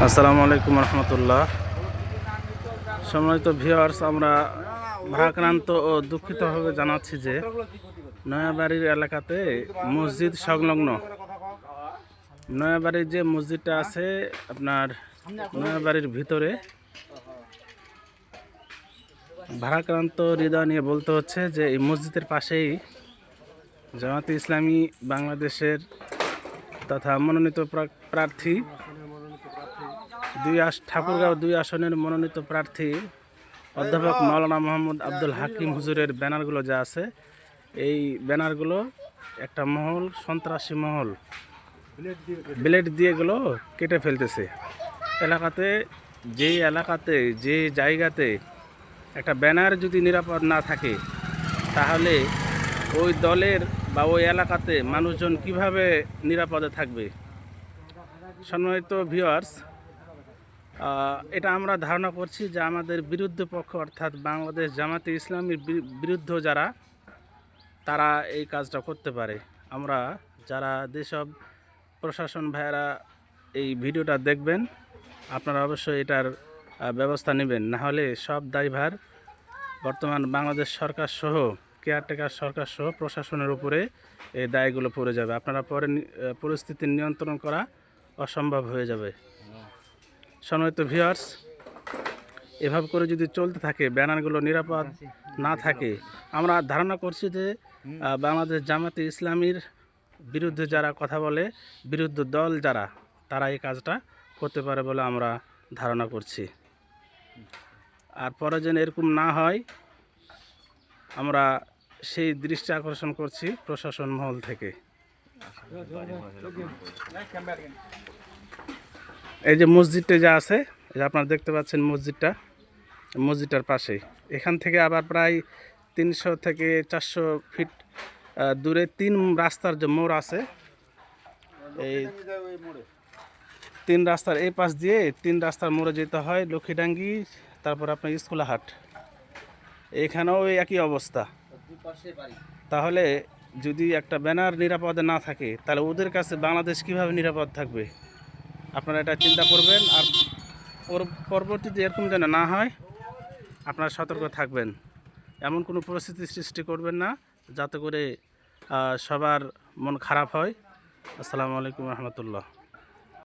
আসসালামু আলাইকুম রহমতুল্লাহ। সম্মানিত ভিউয়ার্স, আমরা ভারাক্রান্ত ও দুঃখিতভাবে জানাচ্ছি যে নয়াবাড়ির এলাকাতে মসজিদ সংলগ্ন। নয়াবাড়ির যে মসজিদটা আছে, আপনার নয়াবাড়ির ভিতরে ভারাক্রান্ত হৃদয় নিয়ে বলতে হচ্ছে যে এই মসজিদের পাশেই জামাতে ইসলামী বাংলাদেশের তথা মনোনীত প্রা- প্রার্থী দুই আস ঠাকুরগাঁও দুই আসনের মনোনীত প্রার্থী অধ্যাপক মাওলানা মোহাম্মদ আব্দুল হাকিম হুজুরের ব্যানারগুলো যা আছে এই ব্যানারগুলো একটা মহল সন্ত্রাসী মহল। ব্লেড দিয়ে গুলো কেটে ফেলতেছে। এলাকাতে যেই এলাকাতে যে জায়গাতে একটা ব্যানার যদি নিরাপদ না থাকে তাহলে ওই দলের বা ওই এলাকাতে মানুষজন কীভাবে নিরাপদে থাকবে? সম্মানিত ভিউয়ার্স আহ, এটা আমরা ধারণা করছি যে আমাদের বিরুদ্ধ পক্ষ অর্থাৎ বাংলাদেশ জামাতে ইসলামীর বিরুদ্ধ যারা, তারা এই কাজটা করতে পারে। আমরা যারা যেসব প্রশাসন ভাইয়েরা এই ভিডিওটা দেখবেন, আপনারা অবশ্যই এটার ব্যবস্থা নেবেন। না হলে সব দায়ভার বর্তমান বাংলাদেশ সরকার সহ, কেয়ারটেকার সরকার সহ প্রশাসনের উপরে এই দায়গুলো পড়ে যাবে। আপনারা পরে পরিস্থিতি নিয়ন্ত্রণ করা অসম্ভব হয়ে যাবে। সম্মানিত ভিউয়ার্স এভাবে করে যদি চলতে থাকে, ব্যানারগুলো নিরাপদ না থাকে, আমরা ধারণা করছি যে বাংলাদেশ জামাতে ইসলামীর বিরুদ্ধে যারা কথা বলে, বিরুদ্ধ দল যারা, তারা এই কাজটা করতে পারে বলে আমরা ধারণা করছি। আর পরে যেন এরকম না হয়, আমরা সেই দৃষ্টি আকর্ষণ করছি প্রশাসন মহল থেকে। এই যে মসজিদটা যা আছে আপনারা দেখতে পাচ্ছেন মসজিদটা, মসজিদটার পাশেই। এখান থেকে আবার প্রায় তিনশো থেকে চারশো ফিট দূরে তিন রাস্তার যে মোড় আছে, এই তিন রাস্তার এই পাশ দিয়ে তিন রাস্তার মোড়ে যেতে হয় লক্ষ্মীডাঙ্গি, তারপর আপনার স্কুলাহাট। এখানেও একই অবস্থা। তাহলে যদি একটা ব্যানার নিরাপদে না থাকে, তাহলে ওদের কাছে বাংলাদেশ কীভাবে নিরাপদ থাকবে? আপনারা এটা চিন্তা করবেন আর ওর পরবর্তীতে এরকম যেন না হয়, আপনারা সতর্ক থাকবেন। এমন কোনো পরিস্থিতি সৃষ্টি করবেন না, যাতে করে সবার মন খারাপ হয়। আসসালামু আলাইকুম রহমতুল্লাহ।